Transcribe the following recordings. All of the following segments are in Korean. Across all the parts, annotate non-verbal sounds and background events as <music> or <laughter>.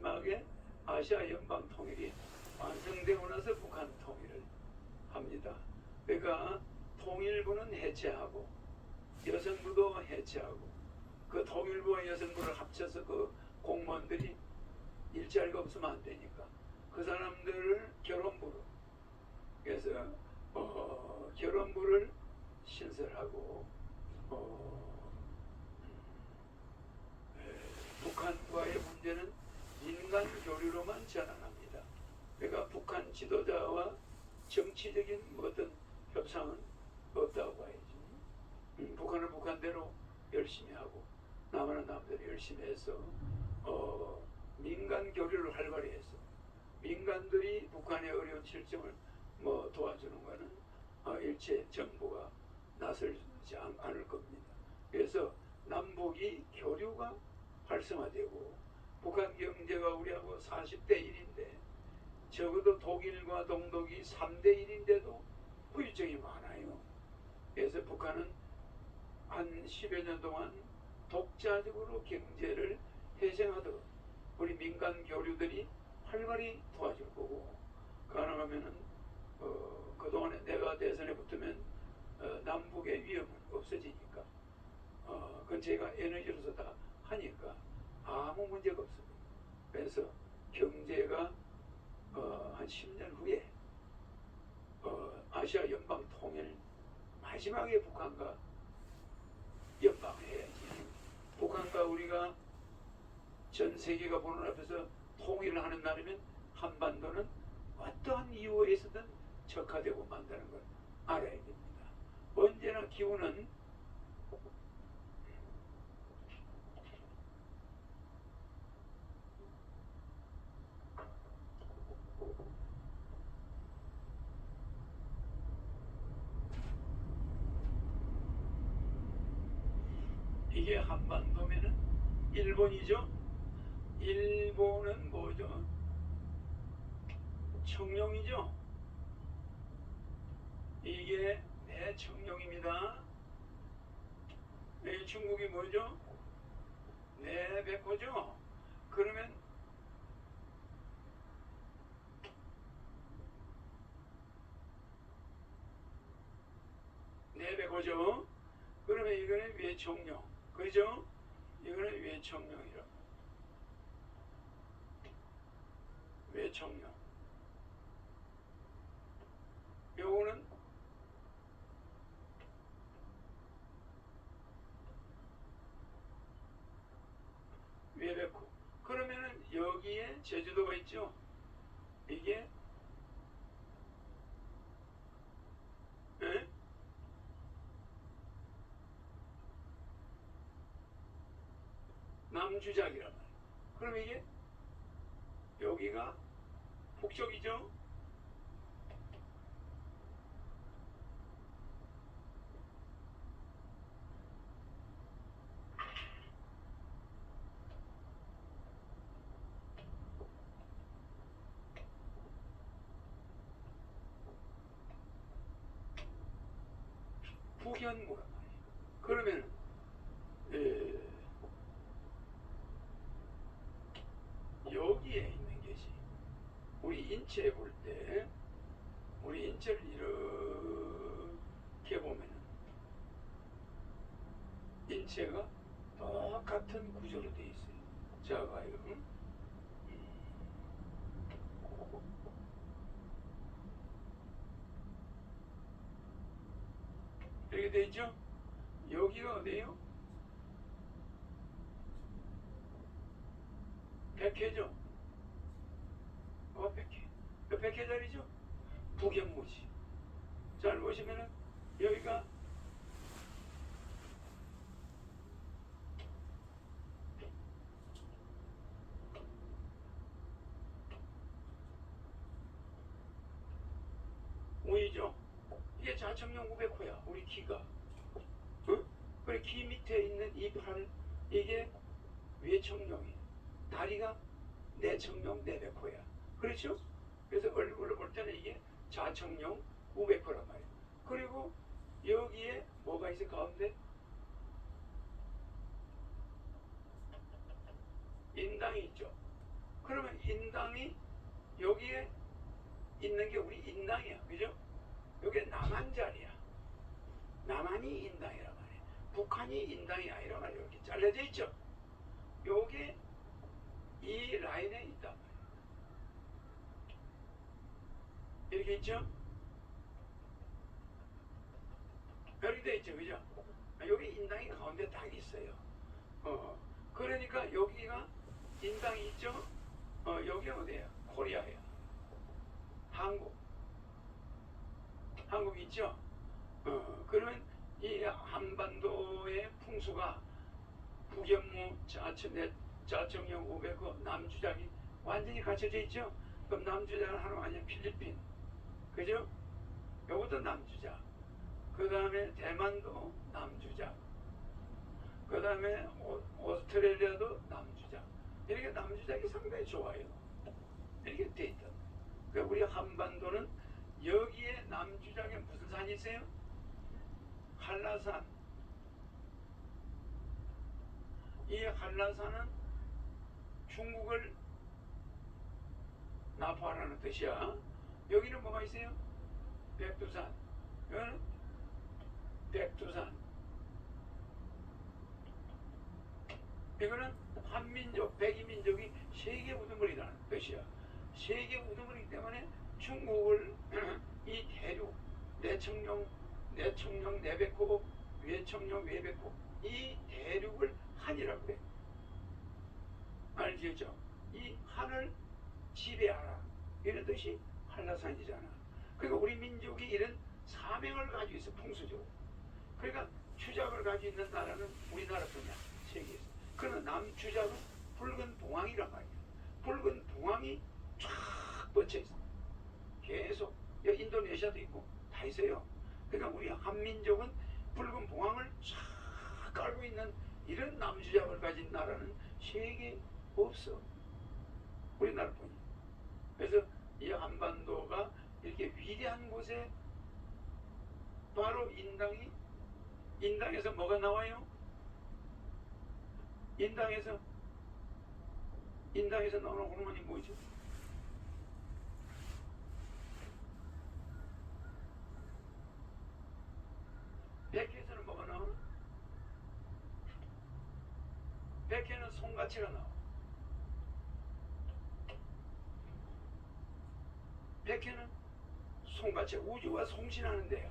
마지막에 아시아 연방 통일이 완성되고 나서 북한 통일을 합니다. 그러니까 통일부는 해체하고 여성부도 해체하고 그 통일부와 여성부를 합쳐서 그 공무원들이 일자리가 없으면 안 되니까 그 사람들을 결혼부로 그래서 어, 결혼부를 신설하고 어, 에, 북한과의 문제는 민간 교류로만 전환합니다. 그러니까 북한 지도자와 정치적인 뭐 어떤 협상은 없다고 봐야지. 음, 북한은 북한대로 열심히 하고 남한은 남대로 열심히 해서 어, 민간 교류를 활발히 해서 민간들이 북한의 어려운 실정을 뭐 도와주는 거는 어, 일체 정부가 나설지 않, 않을 겁니다. 그래서 남북이 교류가 활성화되고 북한 경제가 우리하고 40대 1인데 적어도 독일과 동독이 3대 1인데도 후유증이 많아요. 그래서 북한은 한 10여 년 동안 독자적으로 경제를 회생하도록 우리 민간 교류들이 활발히 도와줄 거고 가능하면은 어, 그동안에 내가 대선에 붙으면 어, 남북의 위험은 없어지니까 어, 그건 제가 에너지로서 다 하니까 아무 문제가 없습니다. 그래서 경제가 어, 한 10년 후에 어, 아시아 연방 통일 마지막에 북한과 연방해야지. 북한과 우리가 전 세계가 보는 앞에서 통일을 하는 날이면 한반도는 어떠한 이유에서든 적화되고 만다는 걸 알아야 됩니다. 언제나 기후는 이게 한반도면은 일본이죠. 일본은 뭐죠? 청룡이죠. 이게 내 청룡입니다. 이 중국이 뭐죠? 내 백호죠. 그러면 내 백호죠. 그러면 이거는 외청룡. 그죠? 이거는 외청룡이라. 외청룡. 요거는 외백호. 그러면은 여기에 제주도가 있죠? 이게 에? 남주작이란 말이에요. 그럼 이게 여기가 북쪽이죠? 북현무란 말이에요. 그러면 에, 여기에 있는 것이 인체에 볼 때 우리 인체를 이렇게 보면은 인체가 똑같은 구조로 되어 있어요. 자 봐요. 음. 이렇게 돼 있죠? 여기가 어디예요? 백회죠? 어, 백회. 그 백회 자리죠? 북경무지. 잘 보시면은 여기가 우이죠? 이게 자청령 900호야, 우리 키가. 응? 그리고 키 밑에 있는 이 팔, 이게 외청룡이에요. 다리가 내청룡 내백호야. 그렇죠? 그래서 얼굴을 볼 때는 이게 좌청룡 우백호란 말이에요. 그리고 여기에 뭐가 있어 가운데? 인당이 있죠. 그럼 인당이 여기에 있는 게 우리 인당이야. 그죠? 여기 남한 자리야. 남한이 인당이란 말이야. 북한이 인당이 아니라 말이야. 이렇게 잘려져 있죠? 요게 이 라인에 있단 말 이렇게 있죠? 이렇게 돼 있죠. 그죠? 여기 인당이 가운데 딱 있어요. 어, 그러니까 여기가 인당이 있죠? 어, 여기 어디야? 코리아야. 한국. 한국 있죠? 어, 그러면 이 한반도의 풍수가 북연무 내 좌청령 500호 남주작이 완전히 갖춰져 있죠? 그럼 남주작을 하나 아니면 필리핀. 그죠? 요것도 남주작. 그 다음에 대만도 남주작. 그 다음에 오스트레일리아도 남주작. 이렇게 남주작이 상당히 좋아요. 이렇게 돼 있다. 그 우리 한반도는 여기에 남주작에 무슨 산이 있어요? 한라산. 이 한라산은 중국을 나포하라는 뜻이야. 여기는 뭐가 있어요? 백두산. 여기는 백두산. 이거는 한민족, 백이민족이 세계 우두머리라는 뜻이야. 세계 우두머리기 때문에 중국을 <clears throat> 이 대륙, 내청령, 내청령, 내백호, 외청령, 외백호 이 대륙을 한이라고 그래. 알겠죠? 이 한을 지배하라. 이런 뜻이 한라산이잖아. 그러니까 우리 민족이 이런 사명을 가지고 있어, 풍수적으로. 그러니까 추작을 가지고 있는 나라는 우리나라뿐이야, 세계에서. 그러나 남추작은 붉은 봉황이란 말이야. 붉은 봉황이 쫙 뻗쳐 있어. 계속. 인도네시아도 있고 다 있어요. 그러니까 우리 한민족은 붉은 봉황을 쫙 깔고 있는 이런 남주작을 가진 나라는 세계에 없어. 우리나라뿐이야. 그래서 이 한반도가 이렇게 위대한 곳에 바로 인당이 인당에서 뭐가 나와요? 인당에서 인당에서 나오는 호르몬이 뭐죠? 백회에서는 뭐가 나오나? 백회는 송가치가 나와. 백회는 송가치 우주가 송신하는 데야.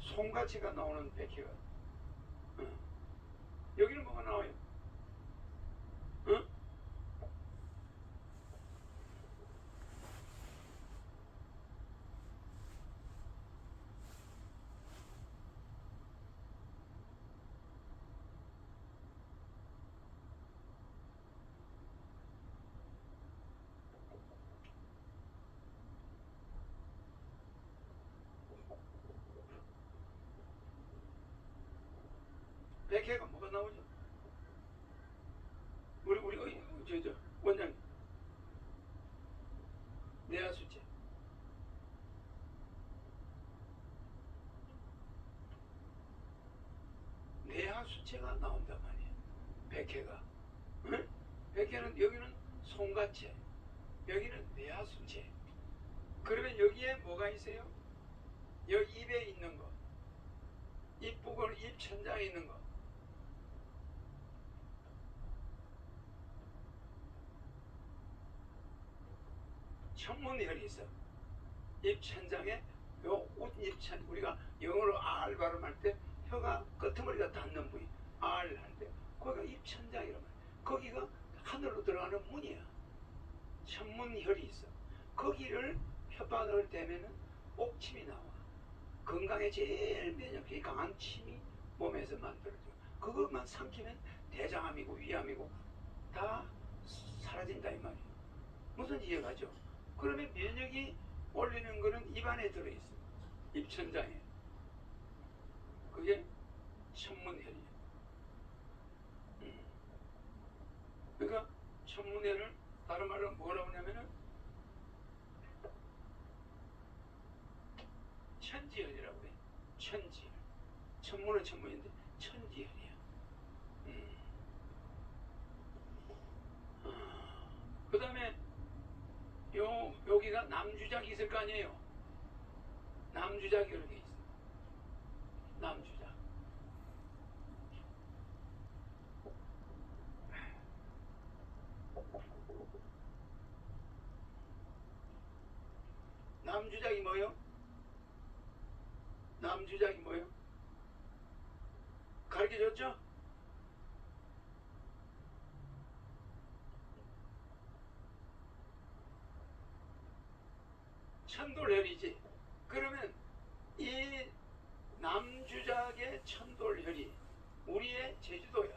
송가치가 나오는 백회가. 응. 여기는 뭐가 나와요? 응? 백회가 뭐가 나오죠? 우리 우리 어, 저, 저 원장 내야 수제 내야 수채가 나온단 말이야 백회가 응? 백회는 여기는 송가채 여기는 내야 수채 그러면 여기에 뭐가 있어요? 여기 입에 있는 거 입부분 입 천장에 있는 거 청문혈이 있어. 입 천장에 요 웃입천 우리가 영어로 R 발음할 때 혀가 끄트머리가 닿는 부위 할때 거기가 입천장이란 말이야. 거기가 하늘로 들어가는 문이야. 천문혈이 있어. 거기를 혓바닥을 대면은 옥침이 나와. 건강에 제일 면역력이 강한 침이 몸에서 만들어져. 그것만 삼키면 대장암이고 위암이고 다 사라진다 이 말이야. 무슨 이해가죠? 그러면 면역이 올리는 거는 입안에 들어있어. 입천장에. 그게 천문혈이야. 음. 그러니까 천문혈을 다른 말로 뭐라고 하냐면은 천지혈이라고 해. 천지혈. 천문은 천문인데 천지혈이야. 음. 그 다음에 거기가 남주작이 있을 거 아니에요. 남주작이 이렇게 있어. 남주작. 남주작이 뭐요? 남주작이 뭐요? 가르쳐 줬죠? 천돌혈이지. 그러면 이 남주작의 천돌혈이 우리의 제주도야.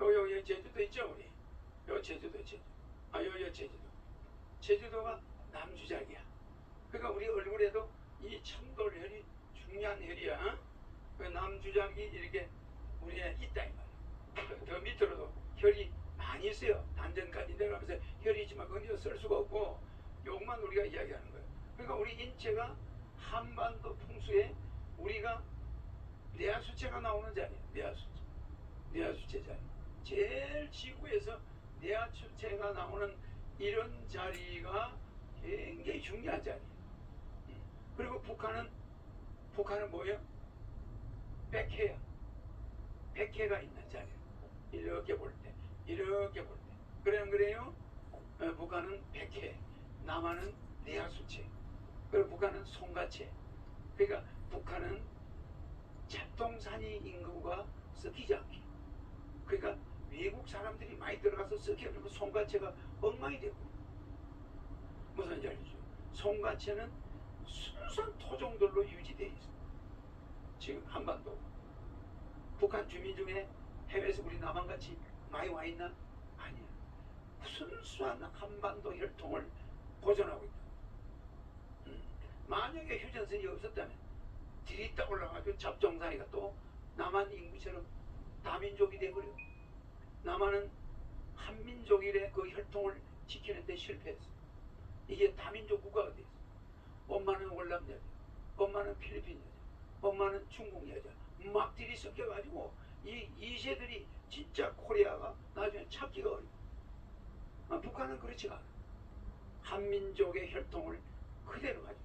요, 요, 요 제주도 있죠, 우리? 요 제주도, 제주도. 아, 요, 요 제주도. 제주도가 남주작이야. 그러니까 우리 얼굴에도 이 천돌혈이 중요한 혈이야. 그 남주작이 이렇게 우리에 있다 이 말이야. 더, 더 밑으로도 혈이 많이 있어요. 단전까지 내려가면서 혈이 있지만 그건 쓸 수가 없고 요것만 우리가 이야기하는 거예요. 그러니까 우리 인체가 한반도 풍수에 우리가 내하수체가 나오는 자리야. 내하수체. 내하수체 자리. 제일 지구에서 내하수체가 나오는 이런 자리가 굉장히 중요한 자리야. 음. 그리고 북한은 북한은 뭐예요? 백해야. 백해가 있는 자리야. 이렇게 볼 때, 이렇게 볼 때. 그래 안 그래요? 어, 북한은 백해, 남한은 내하수체, 그리고 북한은 송가체. 그러니까 북한은 잡동사니 인구가 섞이지 않게. 그러니까 외국 사람들이 많이 들어가서 섞여버리고 송가체가 엉망이 되고. 무슨 말이죠? 송가체는 순수한 토종들로 유지되어 있어. 지금 한반도. 북한 주민 중에 해외에서 우리 남한같이 많이 와 있나? 아니야. 순수한 한반도 혈통을 보존하고 있다. 음. 만약에 휴전선이 없었다면 들이다 올라가지고 잡종사이가 또 남한 인구처럼 다민족이 돼버려. 남한은 한민족이래 그 혈통을 지키는데 실패했어. 이게 다민족 국가가 됐어. 엄마는 월남 여자, 엄마는 필리핀 여자, 엄마는 중국 여자. 막 들이 섞여가지고 이 이 세들이 진짜 코리아가 나중에 찾기가 어려워. 아, 북한은 그렇지 않아. 한민족의 혈통을 그대로 가지고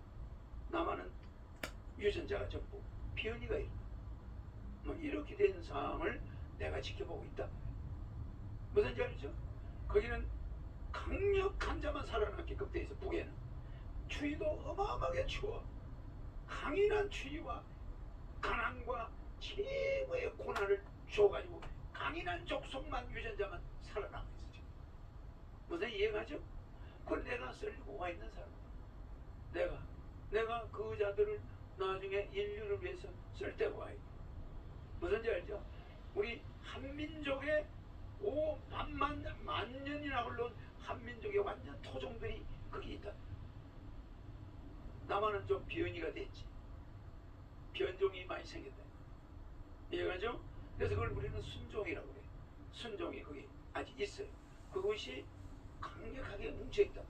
남한은 유전자가 전부 변이가 있고 뭐 이렇게 된 상황을 내가 지켜보고 있다. 무슨 말이죠? 거기는 강력한 자만 살아남게끔 돼 있어 북에는 추위도 어마어마하게 추워 강인한 추위와 가난과 최고의 고난을 줘가지고 강인한 족속만 유전자만 살아남고 있어 무슨 이해가죠? 그걸 내가 쓸고 와 있는 사람 내가 내가 그 의자들을 나중에 인류를 위해서 쓸 때가 와 있고 무슨 지 알죠? 우리 한민족의 오 만만 만년이나 흘러온 한민족의 완전 토종들이 거기 있다. 남한은 좀 변이가 됐지. 변종이 많이 생겼다. 이해가죠? 그래서 그걸 우리는 순종이라고 그래. 순종이 거기 아직 있어요. 그것이 강력하게 뭉쳐있다.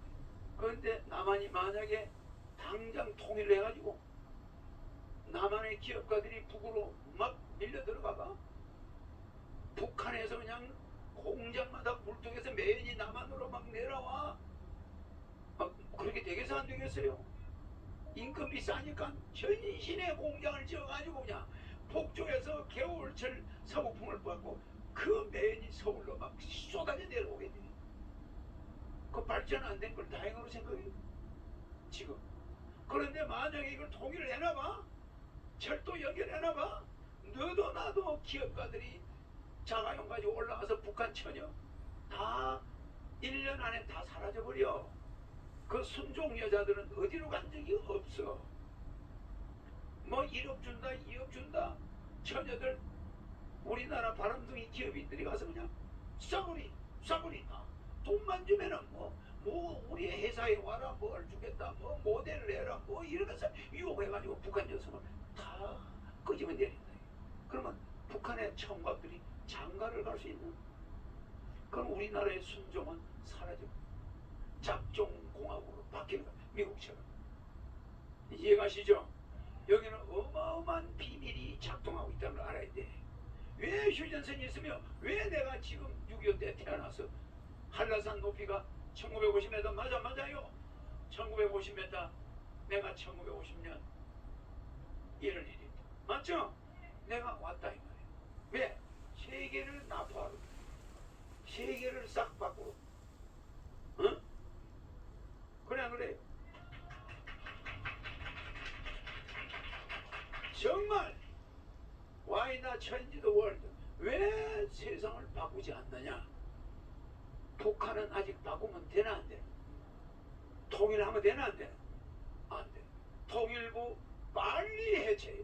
그런데 남한이 만약에 당장 통일을 해가지고 남한의 기업가들이 북으로 막 밀려 들어가봐. 북한에서 그냥 공장마다 물통에서 매연이 남한으로 막 내려와. 아, 그렇게 되겠어 안 되겠어요? 인건비 싸니까 전신의 공장을 지어가지고 그냥 북쪽에서 겨울철 사고풍을 받고 그 매연이 서울로 막 쏟아져 내려오게 돼. 그 발전 안 된 걸 다행으로 생각해요. 지금. 그런데 만약에 이걸 통일을 해놔봐. 철도 연결해놔봐. 너도 나도 기업가들이 자가용 가지고 올라가서 북한 처녀 다 1년 안에 다 사라져버려. 그 순종 여자들은 어디로 간 적이 없어. 뭐 1억 준다, 2억 준다. 처녀들 우리나라 바람둥이 기업인들이 가서 그냥 싸구리, 싸구리 다. 돈만 주면은 뭐, 뭐 우리 회사에 와라 뭘 주겠다, 뭐 모델을 해라, 뭐 이러면서 유혹해가지고 북한 여성을 다 끄집어 내린다. 그러면 북한의 청각들이 장가를 갈 수 있는 그럼 우리나라의 순종은 사라져 작종공화국으로 바뀌는 거야 미국처럼 이해가시죠? 여기는 어마어마한 비밀이 작동하고 있다는 걸 알아야 돼 왜 휴전선이 있으며 왜 내가 지금 6.25 때 태어나서 한라산 높이가 1950m 맞아 맞아요. 1950m 내가 1950년 이런 일이 있다. 맞죠? 내가 왔다 이 말이에요. 왜? 세계를 납부하러 세계를 싹 바꾸고 응? 그래 안 그래요? 정말 change the world? 왜 세상을 바꾸지 않느냐? 북한은 아직 바꾸면 되나 안 되나? 통일하면 되나 안 되나? 안 돼. 통일부 빨리 해체해.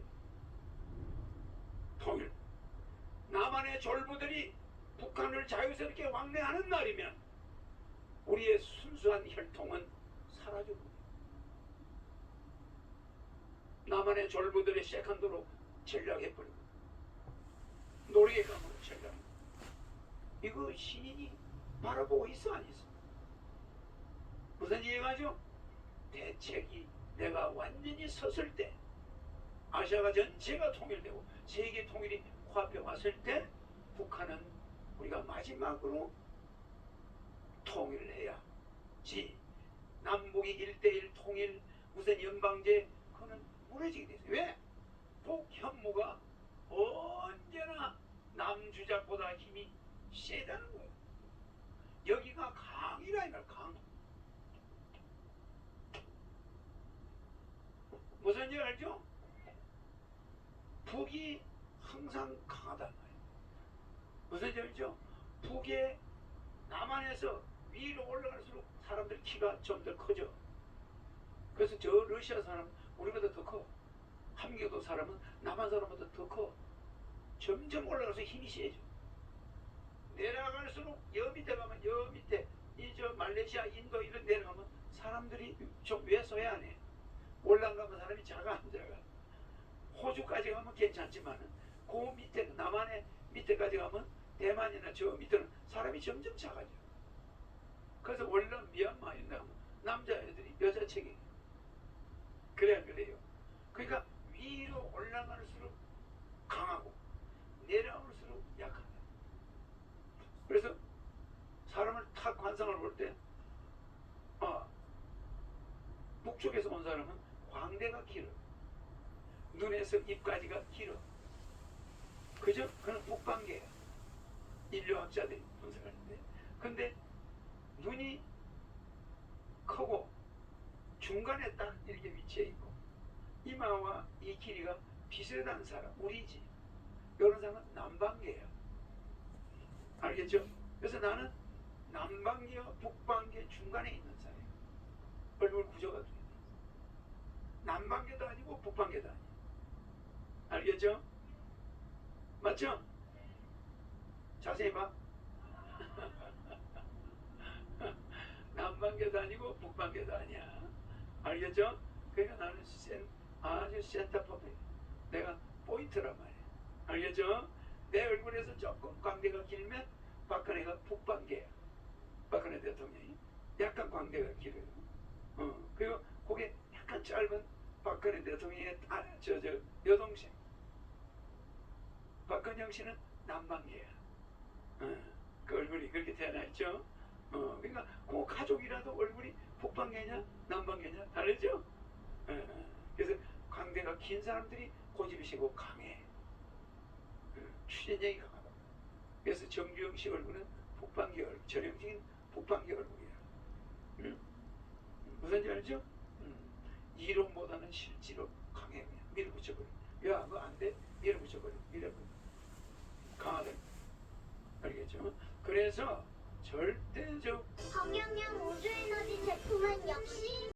통일. 남한의 졸부들이 북한을 자유스럽게 왕래하는 날이면 우리의 순수한 혈통은 사라지고 남한의 졸부들의 세컨드로 전략해버리고 놀이감으로 전략. 이거 신인이 바라보고 있어 안 있어? 무슨 얘기하죠? 대책이 내가 완전히 섰을 때 아시아가 전체가 통일되고 세계 통일이 코앞에 왔을 때 북한은 우리가 마지막으로 통일을 해야지 남북이 일대일 통일 무슨 연방제 그거는 무너지게 됐어요. 왜? 북현무가 언제나 남주작보다 힘이 세다는 거예요. 여기가 강이라 이말 강. 무슨 지 알죠? 북이 항상 강하단 말이에요. 무슨 지 알죠? 북의 남한에서 위로 올라갈수록 사람들 키가 좀 더 커져. 그래서 저 러시아 사람 우리보다 더 커. 함교도 사람은 남한 사람보다 더 커. 점점 올라가서 힘이 세져. 내려갈수록 여 밑에 가면 여 밑에 이 저 말레이시아, 인도 이런 내려가면 사람들이 좀 왜소해하네. 올라가면 사람이 작아 안 작아. 호주까지 가면 괜찮지만은 그 밑에 남한의 밑에까지 가면 대만이나 저 밑에는 사람이 점점 작아져. 그래서 원래 미얀마 이런 데 가면 남자애들이 여자 책이 그래야 그래요. 그러니까 위로 올라갈수록 강하고 내려올수록 약하다. 그래서 탁 관상을 볼 때, 아, 북쪽에서 온 사람은 광대가 길어. 눈에서 입까지가 길어. 그죠? 그는 북방계야. 인류학자들이 분석하는데. 근데 눈이 크고 중간에 딱 이렇게 위치해 있고 이마와 이 길이가 비슷한 사람, 우리지. 이런 사람은 남방계야. 알겠죠? 그래서 나는 남방계와 북방계 중간에 있는 사람이에요. 얼굴 구조가 돼. 남방계도 아니고 북방계도 아니에요. 알겠죠? 맞죠? 자세히 봐. <laughs> 남방계도 아니고 북방계도 아니야. 알겠죠? 그러니까 나는 센, 아주 센터포드. 내가 포인트란 말이야. 알겠죠? 내 얼굴에서 조금 광대가 길면 박근혜가 북방계야. 박근혜 대통령이. 약간 광대가 길어요. 어, 그리고 그게 약간 짧은 박근혜 대통령의 아, 저, 저, 여동생. 박근영 씨는 남방계야. 어, 그 얼굴이 그렇게 태어나 있죠. 어, 그러니까 그 가족이라도 얼굴이 북방계냐 남방계냐 다르죠. 어, 그래서 광대가 긴 사람들이 고집이 세고 강해. 어, 추진력이 강하다. 그래서 정주영 씨 얼굴은 북방계 얼굴, 전형적인 북방계 얼굴이야. 응? 무슨 지 알죠? 음, 이론보다는 실제로 강해 밀어붙여버려. 야, 그거 안 돼? 밀어붙여버려. 밀어버려. 강하다. 알겠죠? 그래서 절대적 정영영 우주에너지 제품은 역시